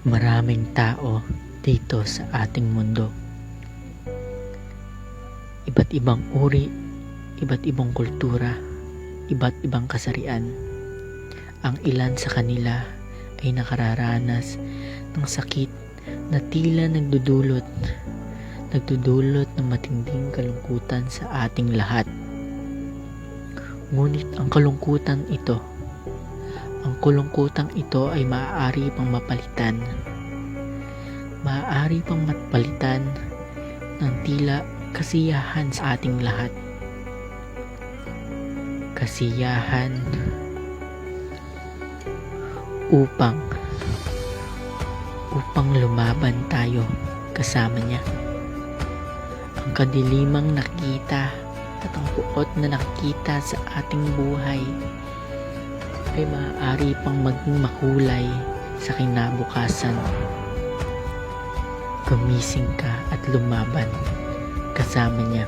Maraming tao dito sa ating mundo. Iba't ibang uri, iba't ibang kultura, iba't ibang kasarian. Ang ilan sa kanila ay nakararanas ng sakit na tila nagdudulot, nagdudulot ng matinding kalungkutan sa ating lahat. Ngunit ang kalungkutan ito kulungkutang ito ay maaari pang mapalitan. Maaari pang mapalitan ng tila kasiyahan sa ating lahat. Kasiyahan upang upang lumaban tayo kasama niya. Ang kadilimang nakita at ang puot na nakita sa ating buhay ay maaari pang maging makulay sa kinabukasan. Gumising ka at lumaban kasama niya.